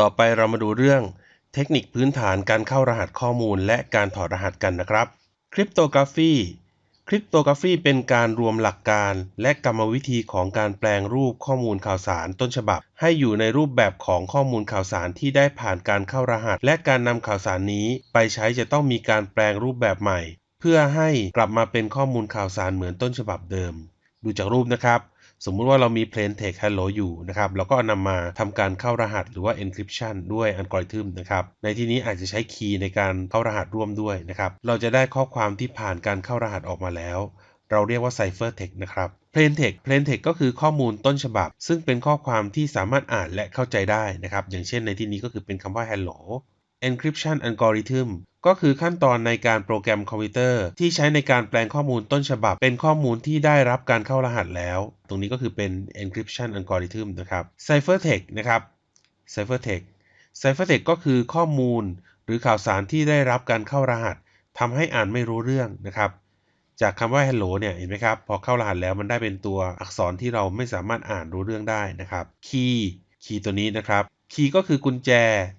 ต่อไปเรามาดูเรื่องเทคนิคพื้นฐานการเข้ารหัสข้อมูลและการถอดรหัสกันนะครับคริปโตกราฟีคริปโตกราฟีเป็นการรวมหลักการและกรรมวิธีของการแปลงรูปข้อมูลข่าวสารต้นฉบับ ให้อยู่ในรูปแบบของข้อมูลข่าวสารที่ได้ผ่านการเข้ารหัส และการนำข่าวสารนี้ ไปใช้จะต้องมีการแปลงรูปแบบใหม่ เพื่อให้กลับมาเป็นข้อมูลข่าวสารเหมือนต้นฉบับเดิม ดูจากรูปนะครับ สมมุติว่าเรามี plain text hello อยู่นะครับเราก็นำมาทำการเข้ารหัสหรือว่า encryption ด้วยอัลกอริทึมนะครับในที่นี้อาจจะใช้คีย์ในการเข้ารหัสร่วมด้วยนะครับเราจะได้ข้อความที่ผ่านการเข้ารหัสออกมาแล้ว เราเรียกว่า cipher text นะครับ plain text plain text ก็คือข้อมูลต้นฉบับ ซึ่งเป็นข้อความที่สามารถอ่านและเข้าใจได้นะครับอย่างเช่นในที่นี้ก็คือเป็นคำว่า hello encryption algorithm ก็คือขั้นตอนในการโปรแกรมคอมพิวเตอร์ ที่ใช้ในการแปลงข้อมูลต้นฉบับ เป็นข้อมูลที่ได้รับการเข้ารหัสแล้ว ตรงนี้ก็คือเป็น encryption algorithm นะครับ ciphertext นะครับ ciphertext ciphertext ก็คือข้อมูลหรือข่าวสารที่ได้รับการเข้ารหัสทำให้อ่านไม่รู้เรื่องนะครับ จากคำว่า hello เนี่ยเห็นไหมครับ พอเข้ารหัสแล้วมันได้เป็นตัวอักษรที่เราไม่สามารถอ่านรู้เรื่องได้นะครับ key key ตัวนี้นะครับ คีย์ก็คือกุญแจ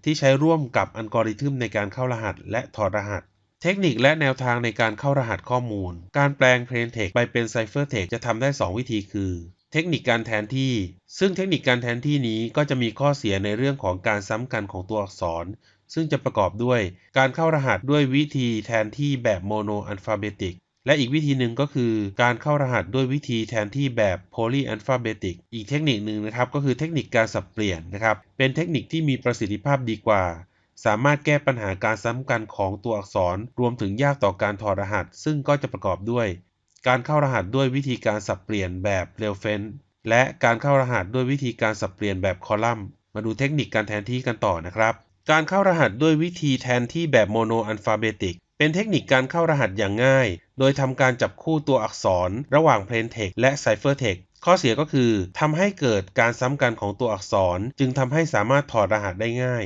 ที่ใช้ร่วมกับอัลกอริทึมในการเข้ารหัส และถอดรหัส เทคนิคและแนวทางในการเข้ารหัสข้อมูล การแปลง plain text ไปเป็น cipher text จะทำได้ 2 วิธีคือ เทคนิคการแทนที่ ซึ่งเทคนิคการแทนที่นี้ก็จะมีข้อเสียในเรื่องของการซ้ำกันของตัวอักษร ซึ่งจะประกอบด้วย การเข้ารหัสด้วยวิธีแทนที่แบบโมโนอัลฟาเบติก และอีกวิธีหนึ่งก็คือการเข้ารหัสด้วยวิธีแทนที่แบบ polyalphabetic อีกเทคนิคหนึ่งนะครับก็คือเทคนิคการสับเปลี่ยนนะครับ เป็นเทคนิคที่มีประสิทธิภาพดีกว่า สามารถแก้ปัญหาการซ้ำกันของตัวอักษร รวมถึงยากต่อการถอดรหัส ซึ่งก็จะประกอบด้วย การเข้ารหัสด้วยวิธีการสับเปลี่ยนแบบเรลเฟนและการเข้ารหัสด้วยวิธีการสับเปลี่ยนแบบคอลัมน์ มาดูเทคนิคการแทนที่กันต่อนะครับ การเข้ารหัสด้วยวิธีแทนที่แบบโมโนอัลฟาเบติก เป็นเทคนิคการเข้ารหัสอย่างง่าย โดยทำการจับคู่ตัวอักษรระหว่าง plain text และ cipher text ข้อเสียก็คือทำให้เกิดการซ้ำกันของตัวอักษร จึงทำให้สามารถถอดรหัสได้ง่าย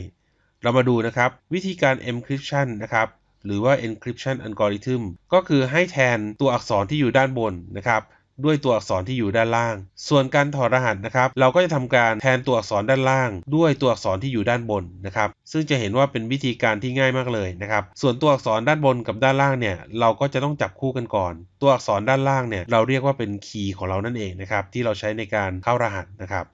เรามาดูนะครับ วิธีการ encryption นะครับหรือว่า encryption algorithm ก็คือให้แทนตัวอักษรที่อยู่ด้านบนนะครับ ด้วยตัวอักษรที่อยู่ด้านล่าง ส่วนการถอดรหัสนะครับ เราก็จะทำการแทนตัวอักษรด้านล่าง ด้วยตัวอักษรที่อยู่ด้านบนนะครับ ซึ่งจะเห็นว่าเป็นวิธีการที่ง่ายมากเลยนะครับ ส่วนตัวอักษรด้านบนกับด้านล่างเนี่ย เราก็จะต้องจับคู่กันก่อน ตัวอักษรด้านล่างเนี่ย เราเรียกว่าเป็นคีย์ของเรานั่นเองนะครับ ที่เราใช้ในการเข้ารหัสนะครับ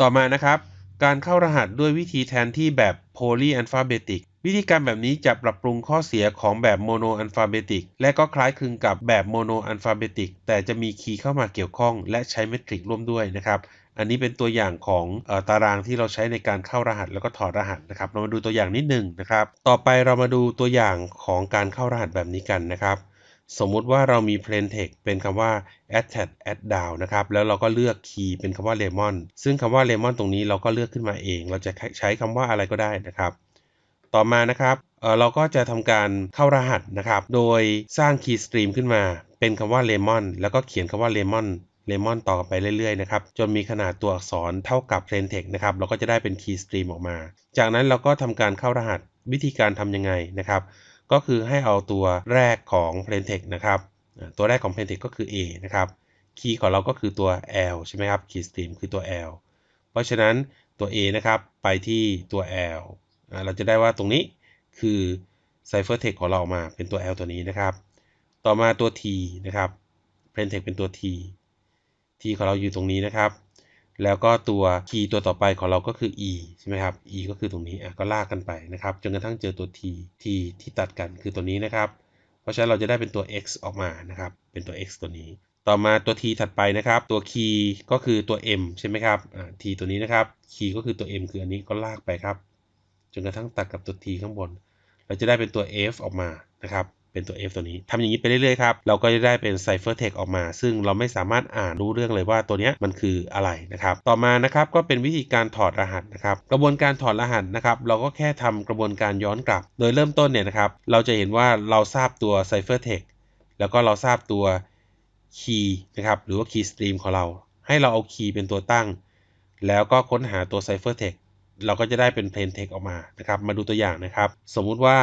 ต่อมานะครับ การเข้ารหัสด้วยวิธีแทนที่แบบ polyalphabetic วิธีการแบบนี้จะปรับปรุงข้อเสียของแบบโมโนอัลฟาเบติกและก็คล้ายคลึงกับแบบโมโนอัลฟาเบติกแต่จะมีคีย์เข้ามาเกี่ยวข้อง และใช้เมทริกร่วมด้วยนะครับอันนี้เป็นตัวอย่างของออตารางที่เราใช้ในการเข้ารหัสแล้วก็ถอดรหัสนะครับ เรามาดูตัวอย่างนิดหนึ่งนะครับ ต่อไปเรามาดูตัวอย่างของการเข้ารหัสแบบนี้กันนะครับ สมมุติว่าเรามี plain text เป็นคำว่า add add down นะครับ แล้วเราก็เลือกคีย์เป็นคำว่า lemon ซึ่งคำว่า lemon ตรงนี้เราก็เลือกขึ้นมาเอง เราจะใช้คำว่าอะไรก็ได้นะครับ ต่อมานะครับเเราก็จะทำการเข้ารหัสนะครับ โดยสร้าง key stream ขึ้นมา เป็นคำว่า lemon แล้วก็เขียนคำว่า lemon เลมอนต่อไปเรื่อยๆนะครับ จนมีขนาดตัวอักษรเท่ากับ plain text นะครับ เราก็จะได้เป็น key stream ออกมา จากนั้นเราก็ทำการเข้ารหัสวิธีการทำยังไงนะครับ ก็คือให้เอาตัวแรกของ plain text นะครับ ตัวแรกของ plain text ก็คือ a นะครับคีย์ของเราก็คือตัว l ใช่ไหมครับ key stream คือตัว l เพราะฉะนั้นตัว a นะครับ ไปที่ตัว l เราจะได้ว่าตรงนี้คือ ciphertext ของเราออกมาเป็นตัว L ตัวนี้นะครับ ต่อมาตัว T นะครับ plaintext เป็นตัว T T ของเราอยู่ตรงนี้นะครับ แล้วก็ตัว key ตัวต่อไปของเราก็คือ E ใช่ไหมครับ E ก็คือตรงนี้ก็ลากกันไปนะครับ จนกระทั่งเจอตัว T T ที่ตัดกันคือตัวนี้นะครับ เพราะฉะนั้นเราจะได้เป็นตัว x ออกมานะครับ เป็นตัว x ตัวนี้ ต่อมาตัว t ถัดไปนะครับ ตัว key ก็คือตัว m ใช่ไหมครับ t ตัวนี้นะครับ key ก็คือตัว m คืออันนี้ก็ลากไปครับ จนกระทั่งตัดกับตัว t ข้างบน เราจะได้เป็นตัว f ออกมานะครับ เป็นตัว f ตัวนี้ทำอย่างนี้ไปเรื่อยๆครับ เราก็จะได้เป็น cipher text ออกมา ซึ่งเราไม่สามารถอ่านรู้เรื่องเลยว่าตัวนี้มันคืออะไรนะครับ ต่อมานะครับก็เป็นวิธีการถอดรหัสนะครับ กระบวนการถอดรหัสนะครับ เราก็แค่ทำกระบวนการย้อนกลับ โดยเริ่มต้นเนี่ยนะครับ เราจะเห็นว่าเราทราบตัว cipher text แล้วก็เราทราบตัว key นะครับ หรือว่า key stream ของเรา ให้เราเอา key เป็นตัวตั้ง แล้วก็ค้นหาตัว cipher text เราก็จะได้เป็น plain text ออกมานะครับ มาดูตัวอย่างนะครับ สมมุติว่า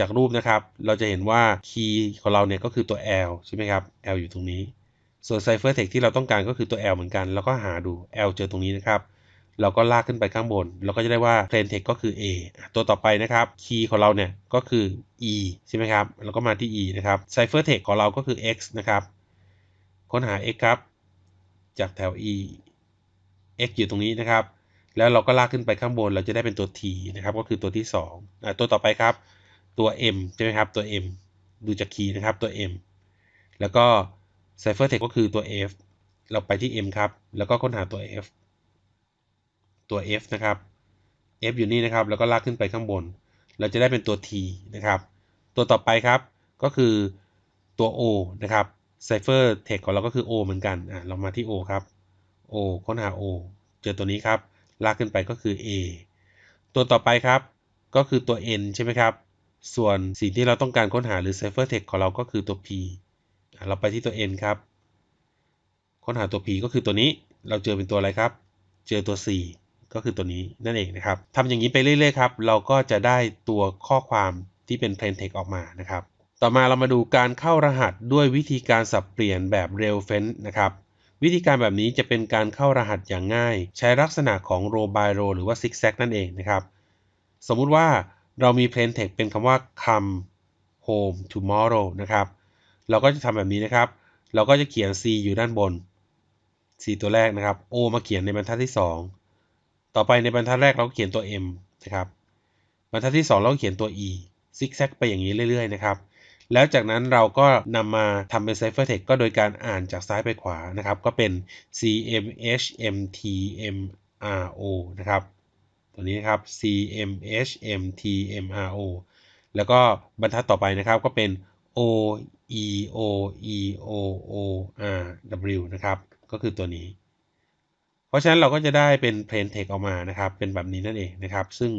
จากรูปนะครับ เราจะเห็นว่าคีย์ของเราเนี่ยก็คือตัว L ใช่ไหมครับ L อยู่ตรงนี้ ส่วน cipher text ที่เราต้องการก็คือตัว L เหมือนกัน แล้วก็หาดู L เจอตรงนี้นะครับเราก็ลากขึ้นไปข้างบน เราก็จะได้ว่า plain text ก็คือ A ตัวต่อไปนะครับ key ของเราเนี่ยก็คือ E ใช่ไหมครับเราก็มาที่ E นะครับ cipher text ของเราก็คือ X นะครับ ค้นหา X ครับ จากแถว E X อยู่ตรงนี้นะครับ แล้วเราก็ลากขึ้นไปข้างบนเราจะได้เป็นตัว T นะครับ ก็คือตัวที่2อะตัวต่อไปครับ ตัว M ใช่ไหมครับ ตัว M ดูจาก key นะครับตัว M แล้วก็ cipher text ก็คือตัว F เราไปที่ M ครับ แล้วก็ค้นหาตัว F ตัว F นะครับ F อยู่นี่นะครับ แล้วก็ลากขึ้นไปข้างบน เราจะได้เป็นตัว T นะครับ ตัวต่อไปครับ ก็คือตัว O นะครับ cipher text ของเราก็คือ O เหมือนกัน อะเรามาที่ O ครับ O ค้นหา O เจอตัวนี้ครับ ลากขึ้นไปก็คือ A ตัวต่อไปครับ ก็คือตัว N ใช่ไหมครับ ส่วนสิ่งที่เราต้องการค้นหาหรือ cipher text ของเราก็คือตัว P เราไปที่ตัว N ครับ ค้นหาตัว P ก็คือตัวนี้ เราเจอเป็นตัวอะไรครับ เจอตัว C ก็คือตัวนี้นั่นเองนะครับทำอย่างนี้ไปเรื่อยๆครับ เราก็จะได้ตัวข้อความที่เป็น plain text ออกมานะครับ ต่อมาเรามาดูการเข้ารหัสด้วยวิธีการสับเปลี่ยนแบบ rail fence นะครับ วิธีการแบบนี้จะเป็นการเข้ารหัสอย่างง่าย ใช้ลักษณะของ row by row หรือว่า zigzag นั่นเองนะครับ สมมุติว่าเรามี plain text เป็นคำว่า come home tomorrow นะครับ เราก็จะทำแบบนี้นะครับ เราก็จะเขียน C อยู่ด้านบน C ตัวแรกนะครับ O มาเขียนในบรรทัดที่ 2 ต่อไปในบรรทัดแรกเราก็เขียนตัว M นะครับ บรรทัดที่ 2 เราก็เขียนตัว E ซิกแซกไปอย่างนี้เรื่อยๆนะครับ แล้วจากนั้นเราก็นำมาทำเป็น cipher text ก็โดยการอ่านจากซ้ายไปขวานะครับ ก็เป็น C M H M T M R O นะครับตัวนี้นะครับ C M H M T M R O แล้วก็บรรทัดต่อไปนะครับก็เป็น O E O E O O R W นะครับ ก็คือตัวนี้ เพราะฉะนั้นเราก็จะได้เป็น plain text ออกมานะครับ เป็นแบบนี้นั่นเองนะครับ ซึ่ง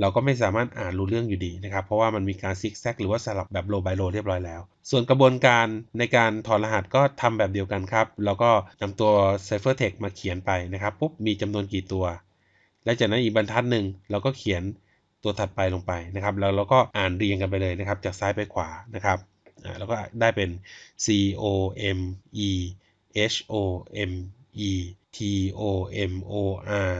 เราก็ไม่สามารถอ่านรู้เรื่องอยู่ดีนะครับ เพราะว่ามันมีการซิกแซกหรือว่าสลับแบบ row by row เรียบร้อยแล้ว ส่วนกระบวนการในการถอดรหัสก็ทำแบบเดียวกันครับ เราก็นำตัว cipher text มาเขียนไปนะครับ ปุ๊บ มีจำนวนกี่ตัว และจากนั้นอีกบรรทัดหนึ่งเราก็เขียนตัวถัดไปลงไปนะครับ แล้วเราก็อ่านเรียงกันไปเลยนะครับ จากซ้ายไปขวานะครับอ่าแล้วก็ได้เป็น C O M E H O M E T O M O R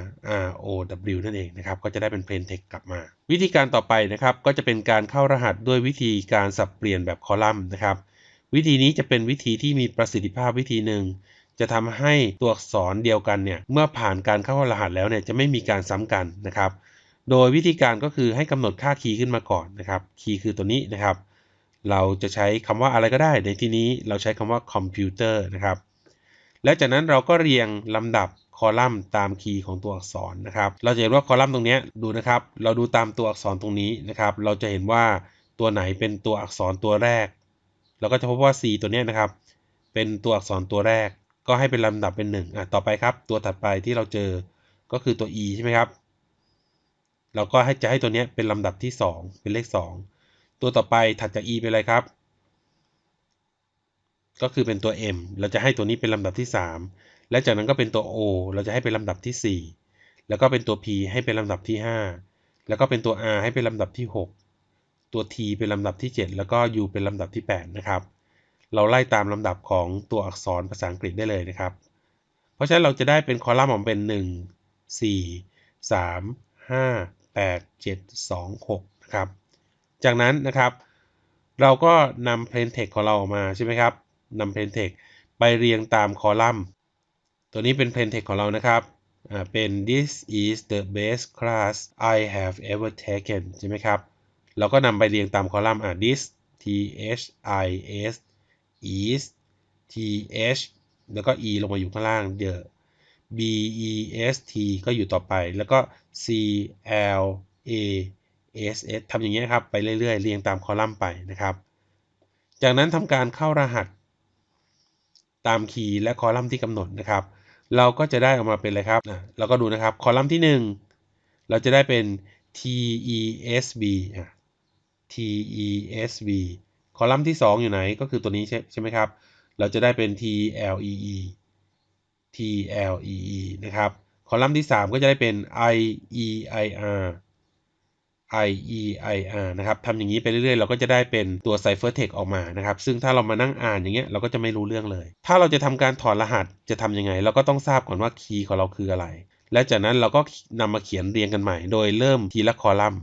R O W นั่นเองนะครับ ก็จะได้เป็น plain text กลับมา วิธีการต่อไปนะครับ ก็จะเป็นการเข้ารหัสด้วยวิธีการสับเปลี่ยนแบบคอลัมน์นะครับ วิธีนี้จะเป็นวิธีที่มีประสิทธิภาพวิธีหนึ่ง จะทำให้ตัวอักษรเดียวกันเนี่ย เมื่อผ่านการเข้ารหัสแล้วเนี่ย จะไม่มีการซ้ำกันนะครับ โดยวิธีการก็คือให้กำหนดค่าคีย์ขึ้นมาก่อนนะครับ คีย์คือตัวนี้นะครับ เราจะใช้คำว่าอะไรก็ได้ ในที่นี้เราใช้คำว่าคอมพิวเตอร์นะครับ และจากนั้นเราก็เรียงลำดับคอลัมน์ตามคีย์ของตัวอักษรนะครับ เราจะเห็นว่าคอลัมน์ตรงนี้ดูนะครับ เราดูตามตัวอักษรตรงนี้นะครับ เราจะเห็นว่าตัวไหนเป็นตัวอักษรตัวแรก เราก็จะพบว่า C ตัวนี้นะครับ เป็นตัวอักษรตัวแรก ก็ให้เป็นลำดับเป็น1อะต่อไปครับ ตัวถัดไปที่เราเจอก็คือตัว E ใช่ไหมครับ เราก็ให้จะให้ตัวนี้เป็นลำดับที่ 2 เป็นเลข 2 ตัวต่อไปถัดจาก E เป็นอะไรครับ ก็คือเป็นตัว M เราจะให้ตัวนี้เป็นลำดับที่ 3 และจากนั้นก็เป็นตัว O เราจะให้เป็นลำดับที่ 4 แล้วก็เป็นตัว P ให้เป็นลำดับที่ 5 แล้วก็เป็นตัว R ให้เป็นลำดับที่ 6 ตัว T เป็นลำดับที่ 7 แล้วก็ U เป็นลำดับที่ 8 นะครับ เราไล่ตามลำดับของตัวอักษรภาษาอังกฤษได้เลยนะครับ เพราะฉะนั้นเราจะได้เป็นคอลัมน์ออกมาเป็น 1 4 3 5 8 7 2 6นะครับ จากนั้นนะครับ เราก็นำ plain text ของเราออกมาใช่ไหมครับ นำ plain text ไปเรียงตามคอลัมน์ ตัวนี้เป็น plain text ของเรานะครับอ่าเป็น this is the best class I have ever taken ใช่ไหมครับ เราก็นำไปเรียงตามคอลัมน์อ่า this t h i s is t h แล้วก็ e ลงมาอยู่ข้างล่าง the b e s t ก็อยู่ต่อไป แล้วก็ c l a s s ทำอย่างนี้ครับ ไปเรื่อยๆ เรียงตามคอลัมน์ไปนะครับ จากนั้นทำการเข้ารหัส ตามคีย์และคอลัมน์ที่กำหนดนะครับ เราก็จะได้ออกมาเป็นอะไรครับอะเราก็ดูนะครับ คอลัมน์ที่ 1 เราจะได้เป็น t e s b t e s b คอลัมน์ที่ 2 อยู่ไหนก็คือตัวนี้ใช่ใช่ไหมครับ เราจะได้เป็น t l e e t l e e นะครับ คอลัมน์ที่ 3 ก็จะได้เป็น I E I R i r i e i r นะครับทำอย่างนี้ไปเรื่อยๆ เราก็จะได้เป็นตัว cipher text ออกมานะครับ ซึ่งถ้าเรามานั่งอ่านอย่างเงี้ยเราก็จะไม่รู้เรื่องเลย ถ้าเราจะทำการถอดรหัสจะทำยังไง เราก็ต้องทราบก่อนว่าคีย์ของเราคืออะไร และจากนั้นเราก็นำมาเขียนเรียงกันใหม่ โดยเริ่มทีละคอลัมน์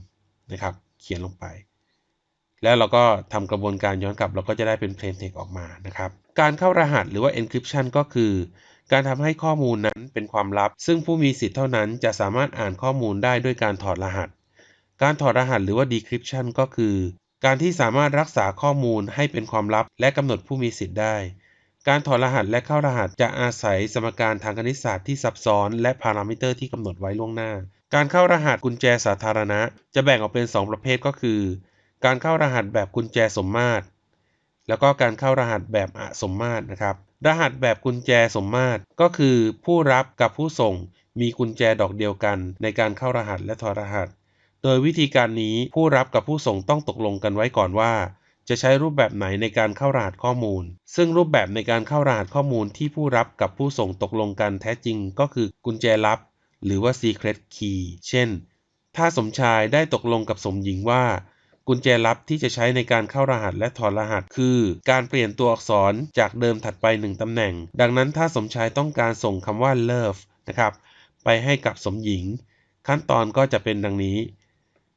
นะครับ เขียนลงไป แล้วเราก็ทำกระบวนการย้อนกลับ เราก็จะได้เป็น plain text ออกมานะครับ การเข้ารหัสหรือว่า encryption ก็คือการทำให้ข้อมูลนั้นเป็นความลับ ซึ่งผู้มีสิทธิ์เท่านั้นจะสามารถอ่านข้อมูลได้ด้วยการถอดรหัส การถอดรหัสหรือว่า decryption ก็คือ การที่สามารถรักษาข้อมูลให้เป็นความลับ และกำหนดผู้มีสิทธิ์ได้ การถอดรหัสและเข้ารหัสจะอาศัยสมการทางคณิตศาสตร์ที่ซับซ้อนและพารามิเตอร์ที่กำหนดไว้ล่วงหน้า การเข้ารหัสกุญแจสาธารณะ จะแบ่งออกเป็น 2 ประเภทก็คือ การเข้ารหัสแบบกุญแจสมมาตร แล้วก็การเข้ารหัสแบบอสมมาตรนะครับรหัสแบบกุญแจสมมาตรก็คือผู้รับกับผู้ส่งมีกุญแจดอกเดียวกันในการเข้ารหัสและถอดรหัส โดยวิธีการนี้ผู้รับกับผู้ส่งต้องตกลงกันไว้ก่อนว่า จะใช้รูปแบบไหนในการเข้ารหัสข้อมูล ซึ่งรูปแบบในการเข้ารหัสข้อมูลที่ผู้รับกับผู้ส่งตกลงกันแท้จริงก็คือกุญแจลับ หรือว่า secret key เช่น ถ้าสมชายได้ตกลงกับสมหญิงว่า กุญแจลับที่จะใช้ในการเข้ารหัสและถอดรหัส คือ การเปลี่ยนตัวอักษรจากเดิมถัดไป1ตำแหน่ง ดังนั้นถ้าสมชายต้องการส่งคำว่า love นะครับไปให้กับสมหญิง ขั้นตอนก็จะเป็นดังนี้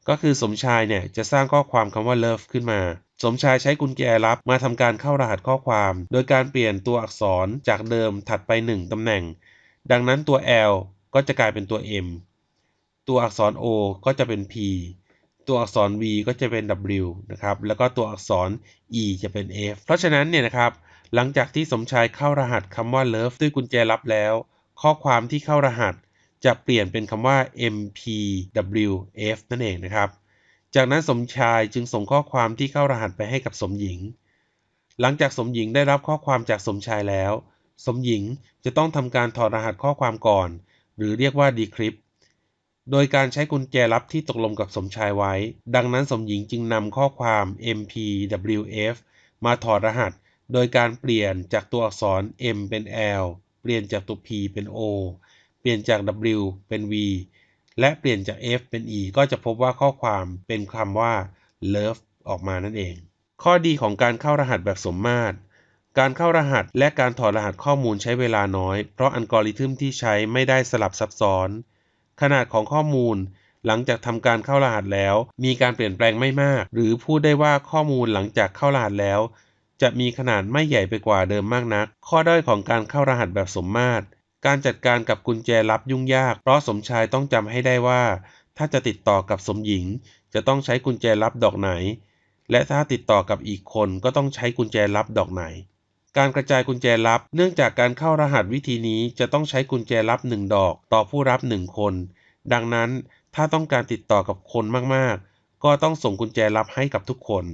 ก็คือสมชายเนี่ยจะสร้างข้อความคำว่า love ขึ้นมา สมชายใช้กุญแจลับมาทำการเข้ารหัสข้อความ โดยการเปลี่ยนตัวอักษรจากเดิมถัดไป 1ตำแหน่ง ดังนั้นตัว L ก็จะกลายเป็นตัว M ตัวอักษร O ก็จะเป็น P ตัวอักษร V ก็จะเป็น W นะครับ แล้วก็ตัวอักษร E จะเป็น F เพราะฉะนั้นเนี่ยนะครับ หลังจากที่สมชายเข้ารหัสคำว่า love ด้วยกุญแจลับแล้ว ข้อความที่เข้ารหัส จะเปลี่ยนเป็นคำว่า MPWF นั่นเองนะครับ จากนั้นสมชายจึงส่งข้อความที่เข้ารหัสไปให้กับสมหญิง หลังจากสมหญิงได้รับข้อความจากสมชายแล้ว สมหญิงจะต้องทำการถอดรหัสข้อความก่อน หรือเรียกว่า decrypt โดยการใช้กุญแจลับที่ตกลงกับสมชายไว้ ดังนั้นสมหญิงจึงนำข้อความ MPWF มาถอดรหัส โดยการเปลี่ยนจากตัวอักษร M เป็น L เปลี่ยนจากตัว P เป็น O ลี่ยนจาก W เป็น V และเปลี่ยนจาก F เป็น E ก็จะพบว่าข้อความเป็นคำว่า love ออกมานั่นเอง ข้อดีของการเข้ารหัสแบบสมมาตร การเข้ารหัสและการถอดรหัสข้อมูลใช้เวลาน้อย เพราะอัลกอริทึมที่ใช้ไม่ได้สลับซับซ้อน ขนาดของข้อมูล หลังจากทำการเข้ารหัสแล้ว มีการเปลี่ยนแปลงไม่มาก หรือพูดได้ว่าข้อมูลหลังจากเข้ารหัสแล้ว จะมีขนาดไม่ใหญ่ไปกว่าเดิมมากนัก ข้อด้อยของการเข้ารหัสแบบสมมาตร การจัดการกับกุญแจลับยุ่งยาก เพราะสมชายต้องจำให้ได้ว่า ถ้าจะติดต่อกับสมหญิง จะต้องใช้กุญแจลับดอกไหน และถ้าติดต่อกับอีกคนก็ต้องใช้กุญแจลับดอกไหน การกระจายกุญแจลับ เนื่องจากการเข้ารหัสวิธีนี้จะต้องใช้กุญแจลับ1ดอก ต่อผู้รับ1คน ดังนั้นถ้าต้องการติดต่อกับคนมากๆ ก็ต้องส่งกุญแจลับให้กับทุกคน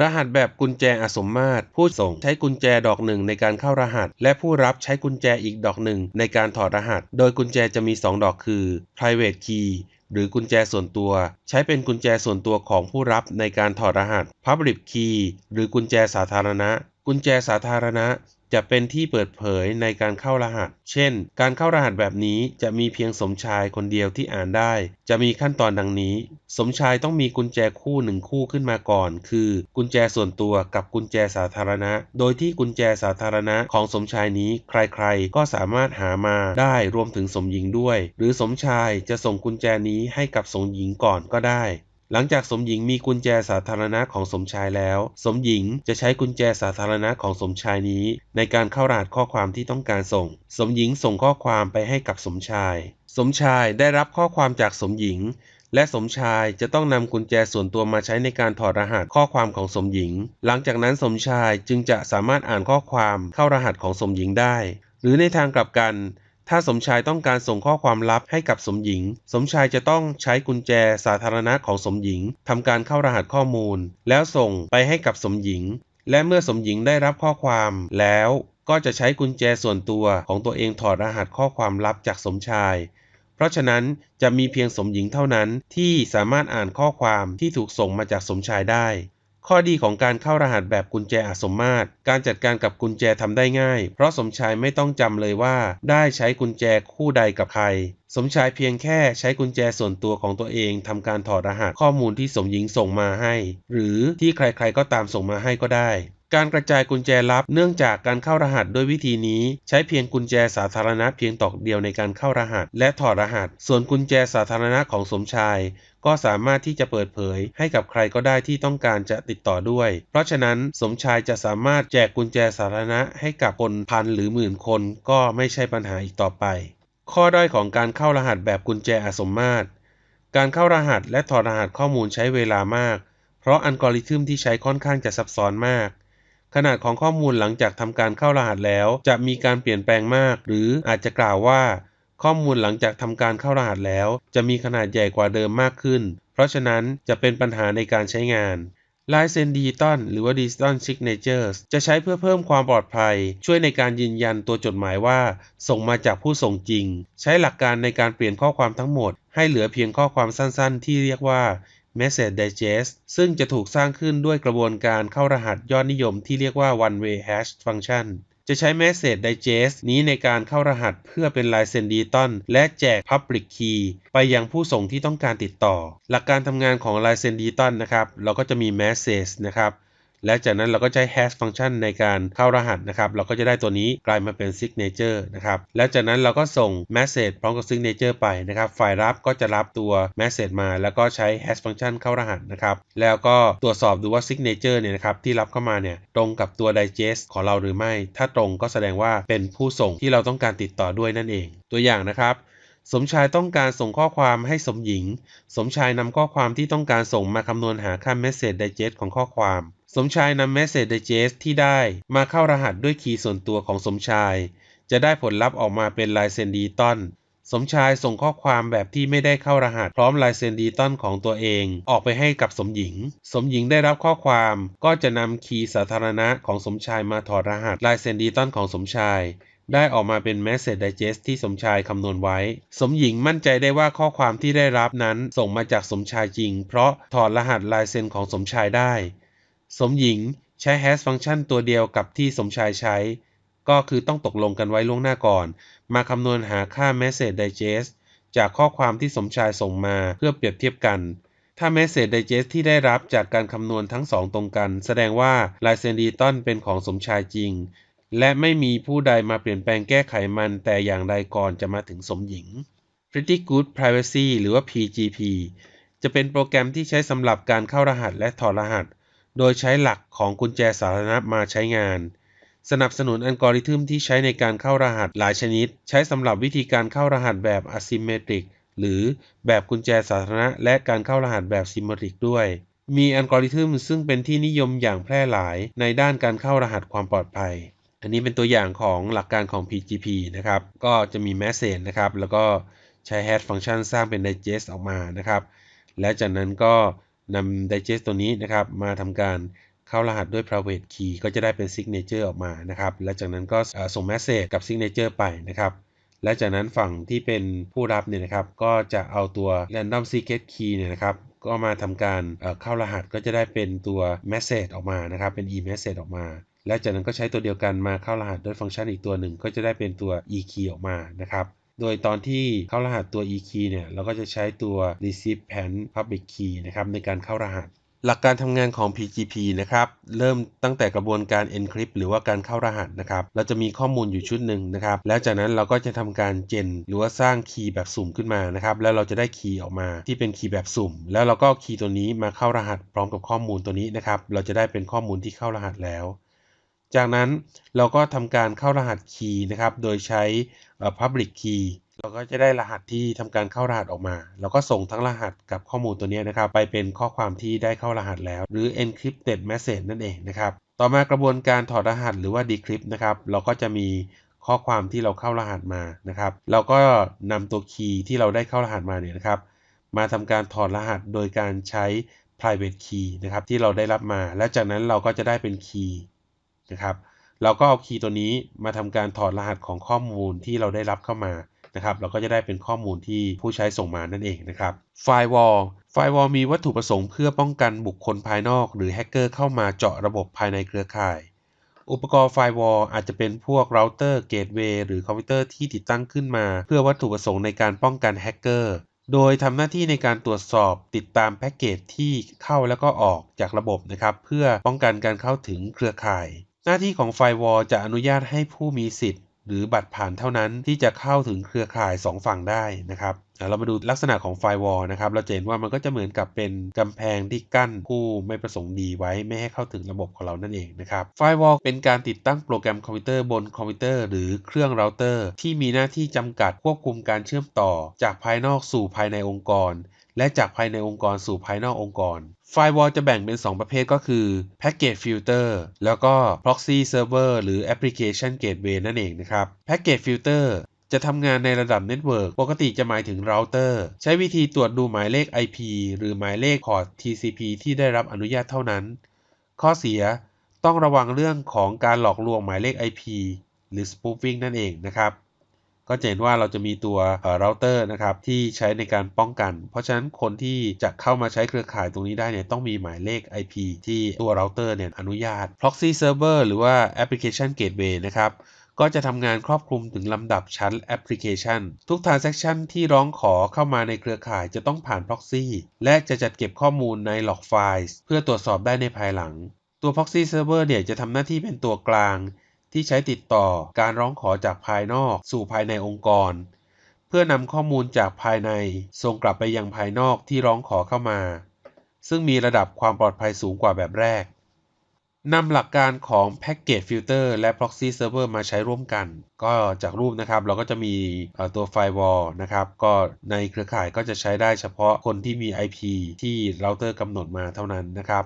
รหัสแบบกุญแจอสมมาตร ผู้ส่งใช้กุญแจดอกหนึ่งในการเข้ารหัส และผู้รับใช้กุญแจอีกดอกหนึ่งในการถอดรหัส โดยกุญแจจะมี 2 ดอกคือ private key หรือกุญแจส่วนตัว ใช้เป็นกุญแจส่วนตัวของผู้รับในการถอดรหัส Public Key หรือกุญแจสาธารณะ กุญแจสาธารณะ จะเป็นที่เปิดเผยในการเข้ารหัส เช่น การเข้ารหัสแบบนี้จะมีเพียงสมชายคนเดียวที่อ่านได้ จะมีขั้นตอนดังนี้ สมชายต้องมีกุญแจคู่หนึ่งคู่ขึ้นมาก่อน คือ กุญแจส่วนตัวกับกุญแจสาธารณะ โดยที่กุญแจสาธารณะของสมชายนี้ใครๆ ก็สามารถหามาได้รวมถึงสมหญิงด้วย หรือสมชายจะส่งกุญแจนี้ให้กับสมหญิงก่อนก็ได้ หลังจากสมหญิงมีกุญแจสาธารณะของสมชายแล้ว สมหญิงจะใช้กุญแจสาธารณะของสมชายนี้ ในการเข้ารหัสข้อความที่ต้องการส่ง สมหญิงส่งข้อความไปให้กับสมชาย สมชายได้รับข้อความจากสมหญิง และสมชายจะต้องนำกุญแจส่วนตัวมาใช้ในการถอดรหัสข้อความของสมหญิง หลังจากนั้นสมชายจึงจะสามารถอ่านข้อความเข้ารหัสของสมหญิงได้ หรือในทางกลับกัน ถ้าสมชายต้องการส่งข้อความลับให้กับสมหญิง สมชายจะต้องใช้กุญแจสาธารณะของสมหญิงทำการเข้ารหัสข้อมูล แล้วส่งไปให้กับสมหญิง และเมื่อสมหญิงได้รับข้อความแล้วก็จะใช้กุญแจส่วนตัวของตัวเองถอดรหัสข้อความลับจากสมชาย เพราะฉะนั้นจะมีเพียงสมหญิงเท่านั้นที่สามารถอ่านข้อความที่ถูกส่งมาจากสมชายได้ ข้อดีของการเข้ารหัสแบบกุญแจอสมมาตร การจัดการกับกุญแจทำได้ง่าย เพราะสมชายไม่ต้องจำเลยว่า ได้ใช้กุญแจคู่ใดกับใคร สมชายเพียงแค่ใช้กุญแจส่วนตัวของตัวเองทำการถอดรหัสข้อมูลที่สมหญิงส่งมาให้ หรือที่ใครๆก็ตามส่งมาให้ก็ได้ การกระจายกุญแจลับ เนื่องจากการเข้ารหัสด้วยวิธีนี้ ใช้เพียงกุญแจสาธารณะเพียงตอกเดียวในการเข้ารหัส และถอดรหัส ส่วนกุญแจสาธารณะของสมชาย ก็สามารถที่จะเปิดเผย ให้กับใครก็ได้ที่ต้องการจะติดต่อด้วย เพราะฉะนั้นสมชายจะสามารถแจกกุญแจสาธารณะให้กับคนพันหรือหมื่นคน ก็ไม่ใช่ปัญหาอีกต่อไป ข้อด้อยของการเข้ารหัสแบบกุญแจอสมมาตร การเข้ารหัสและถอดรหัสข้อมูลใช้เวลามาก เพราะอัลกอริทึมที่ใช้ค่อนข้างจะซับซ้อนมาก ขนาดของข้อมูลหลังจากทำการเข้ารหัสแล้ว จะมีการเปลี่ยนแปลงมาก หรืออาจจะกล่าวว่า ข้อมูลหลังจากทำการเข้ารหัสแล้ว จะมีขนาดใหญ่กว่าเดิมมากขึ้น เพราะฉะนั้นจะเป็นปัญหาในการใช้งานลายเซ็นดิจิตอลหรือว่า Digital Signatures จะใช้เพื่อเพิ่มความปลอดภัย ช่วยในการยืนยันตัวจดหมายว่า ส่งมาจากผู้ส่งจริง ใช้หลักการในการเปลี่ยนข้อความทั้งหมด ให้เหลือเพียงข้อความสั้นๆ ที่เรียกว่า Message Digest ซึ่งจะถูกสร้างขึ้นด้วยกระบวนการเข้ารหัสยอดนิยมที่เรียกว่า One Way Hash Function จะใช้ Message Digest นี้ในการเข้ารหัสเพื่อเป็นลายเซ็นดิจิตอลและแจก Public Key ไปยังผู้ส่งที่ต้องการติดต่อ หลักการทำงานของลายเซ็นดิจิตอลนะครับ เราก็จะมี Message นะครับ และจากนั้นเราก็ใช้ hash function ในการเข้ารหัสนะครับ เราก็จะได้ตัวนี้กลายมาเป็น signature นะครับ แล้วจากนั้นเราก็ส่ง message พร้อมกับ signature ไปนะครับ ฝ่ายรับก็จะรับตัว message มา แล้วก็ใช้ hash function เข้ารหัสนะครับ แล้วก็ตรวจสอบดูว่า signature เนี่ยนะครับที่รับเข้ามาเนี่ยตรงกับตัว digest ของเราหรือไม่ ถ้าตรงก็แสดงว่าเป็นผู้ส่งที่เราต้องการติดต่อด้วยนั่นเอง ตัวอย่างนะครับสมชายต้องการส่งข้อความให้สมหญิง สมชายนำข้อความที่ต้องการส่งมาคำนวณหาค่า Message Digest ของข้อความ สมชายนำ Message Digest ที่ได้มาเข้ารหัสด้วยคีย์ส่วนตัวของสมชาย จะได้ผลลัพธ์ออกมาเป็นลายเซ็นดิจิตอลสมชายส่งข้อความแบบที่ไม่ได้เข้ารหัสพร้อมลายเซ็นดิจิตอลของตัวเอง ออกไปให้กับสมหญิง สมหญิงได้รับข้อความก็จะนำคีย์สาธารณะของสมชายมาถอดรหัสลายเซ็นดิจิตอลของสมชาย ได้ออกมาเป็น Message Digest ที่สมชายคำนวณไว้ สมหญิงมั่นใจได้ว่าข้อความที่ได้รับนั้นส่งมาจากสมชายจริง เพราะถอดรหัสลายเซ็นของสมชายได้ สมหญิงใช้ hash function ตัวเดียวกับที่สมชายใช้ ก็คือต้องตกลงกันไว้ล่วงหน้าก่อน มาคำนวณหาค่า Message Digest จากข้อความที่สมชายส่งมาเพื่อเปรียบเทียบกัน ถ้า Message Digest ที่ได้รับจากการคำนวณทั้งสองตรงกัน แสดงว่าลายเซ็นดิจิตอลเป็นของสมชายจริง และไม่มีผู้ใดมาเปลี่ยนแปลงแก้ไขมัน แต่อย่างใดก่อนจะมาถึงสมหญิง Pretty Good Privacy หรือว่า PGP จะเป็นโปรแกรมที่ใช้สำหรับการเข้ารหัสและถอดรหัส โดยใช้หลักของกุญแจสาธารณะมาใช้งาน สนับสนุนอัลกอริทึมที่ใช้ในการเข้ารหัสหลายชนิด ใช้สำหรับวิธีการเข้ารหัสแบบ asymmetric หรือแบบกุญแจสาธารณะ และการเข้ารหัสแบบ symmetric ด้วย มีอัลกอริทึมซึ่งเป็นที่นิยมอย่างแพร่หลายในด้านการเข้ารหัสความปลอดภัย อันนี้เป็นตัวอย่างของหลักการของ PGP นะครับ ก็จะมี message นะครับ แล้วก็ใช้ hash function สร้างเป็น digest ออกมานะครับ และจากนั้นก็ นำ digest ตัวนี้นะครับมาทำการเข้ารหัสด้วย private key ก็จะได้เป็น signature ออกมานะครับ และจากนั้นก็ส่ง message กับ signature ไปนะครับ และจากนั้นฝั่งที่เป็นผู้รับเนี่ยนะครับ ก็จะเอาตัว random secret key เนี่ยนะครับก็มาทำการเข้ารหัสก็จะได้เป็นตัว message ออกมานะครับ เป็น e message ออกมาและจากนั้นก็ใช้ตัวเดียวกันมาเข้ารหัสด้วยฟังก์ชันอีกตัวหนึ่ง ก็จะได้เป็นตัว e key ออกมานะครับ โดยตอนที่เข้ารหัสตัว e key เนี่ย เราก็จะใช้ตัว recipient public key นะครับในการเข้ารหัส หลักการทำงานของ PGP นะครับ เริ่มตั้งแต่กระบวนการ encrypt หรือว่าการเข้ารหัสนะครับ เราจะมีข้อมูลอยู่ชุดหนึ่งนะครับ แล้วจากนั้นเราก็จะทำการเจนหรือว่าสร้างคีย์แบบสุ่มขึ้นมานะครับ แล้วเราจะได้คีย์ออกมาที่เป็นคีย์แบบสุ่ม แล้วเราก็คีย์ตัวนี้มาเข้ารหัสพร้อมกับข้อมูลตัวนี้นะครับ เราจะได้เป็นข้อมูลที่เข้ารหัสแล้ว จากนั้นเราก็ทำการเข้ารหัสคีย์นะครับ โดยใช้ public key เราก็จะได้รหัสที่ทำการเข้ารหัสออกมาเราก็ส่งทั้งรหัสกับข้อมูลตัวนี้นะครับ ไปเป็นข้อความที่ได้เข้ารหัสแล้ว หรือ encrypted message นั่นเองนะครับ ต่อมากระบวนการถอดรหัสหรือว่า decrypt นะครับ เราก็จะมีข้อความที่เราเข้ารหัสมานะครับ เราก็นำตัวคีย์ที่เราได้เข้ารหัสมาเนี่ยนะครับ มาทำการถอดรหัสโดยการใช้ private key นะครับที่เราได้รับมา และจากนั้นเราก็จะได้เป็นคีย์ นะครับเราก็เอาคีย์ตัวนี้มาทำการถอดรหัสของข้อมูลที่เราได้รับเข้ามานะครับเราก็จะได้เป็นข้อมูลที่ผู้ใช้ส่งมานั่นเองนะครับ Firewall Firewall มีวัตถุประสงค์เพื่อป้องกันบุคคลภายนอกหรือแฮกเกอร์เข้ามาเจาะระบบภายในเครือข่าย อุปกรณ์ Firewall อาจจะเป็นพวกเราเตอร์เกตเวย์หรือคอมพิวเตอร์ที่ติดตั้งขึ้นมา เพื่อวัตถุประสงค์ในการป้องกันแฮกเกอร์โดยทำหน้าที่ในการตรวจสอบติดตามแพ็กเกจที่เข้าแล้วก็ออกจากระบบนะครับ เพื่อป้องกันการเข้าถึงเครือข่าย หน้าที่ของไฟวอลจะอนุญาตให้ผู้มีสิทธิ์ หรือบัตรผ่านเท่านั้นที่จะเข้าถึงเครือข่าย 2 ฝั่งได้นะครับเรามาดูลักษณะของไฟวอลนะครับ เราจะเห็นว่ามันก็จะเหมือนกับเป็นกำแพงที่กั้นผู้ไม่ประสงค์ดีไว้ไม่ให้เข้าถึงระบบของเรานั่นเองนะครับไฟวอลเป็นการติดตั้งโปรแกรมคอมพิวเตอร์บนคอมพิวเตอร์หรือเครื่องเราเตอร์ ที่มีหน้าที่จำกัดควบคุมการเชื่อมต่อ จากภายนอกสู่ภายในองค์กร และจากภายในองค์กรสู่ภายนอกองค์กร ไฟวอลจะแบ่งเป็น 2 ประเภทก็คือ Package Filter แล้วก็ Proxy Server หรือ Application Gateway นั่นเองนะครับ Package Filter จะทำงานในระดับเน็ตเวิร์กปกติจะหมายถึงเราเตอร์ ใช้วิธีตรวจดูหมายเลข IP หรือหมายเลขพอร์ต TCP ที่ได้รับอนุญาตเท่านั้น ข้อเสียต้องระวังเรื่องของการหลอกลวงหมายเลข IP หรือ spoofing นั่นเองนะครับ ก็จะเห็นว่าเราจะมีตัวเราเตอร์นะครับที่ใช้ในการป้องกัน เพราะฉะนั้นคนที่จะเข้ามาใช้เครือข่ายตรงนี้ได้เนี่ยต้องมีหมายเลข IP ที่ตัวเราเตอร์เนี่ยอนุญาต Proxy Server หรือว่า Application Gateway นะครับก็จะทำงานครอบคลุมถึงลำดับชั้นแอปพลิเคชัน ทุก transaction ที่ร้องขอเข้ามาในเครือข่ายจะต้องผ่าน proxy และจะจัดเก็บข้อมูลใน log files เพื่อตรวจสอบได้ในภายหลัง ตัว proxy server เนี่ยจะทำหน้าที่เป็นตัวกลาง ที่ใช้ติดต่อการร้องขอจากภายนอกสู่ภายในองค์กร เพื่อนำข้อมูลจากภายในส่งกลับไปยังภายนอกที่ร้องขอเข้ามา ซึ่งมีระดับความปลอดภัยสูงกว่าแบบแรกนำหลักการของ Package Filter และ Proxy Server มาใช้ร่วมกัน ก็จากรูปนะครับ เราก็จะมีตัว Firewall นะครับ ก็ในเครือข่ายก็จะใช้ได้เฉพาะคนที่มี IP ที่เราเตอร์กำหนดมาเท่านั้นนะครับ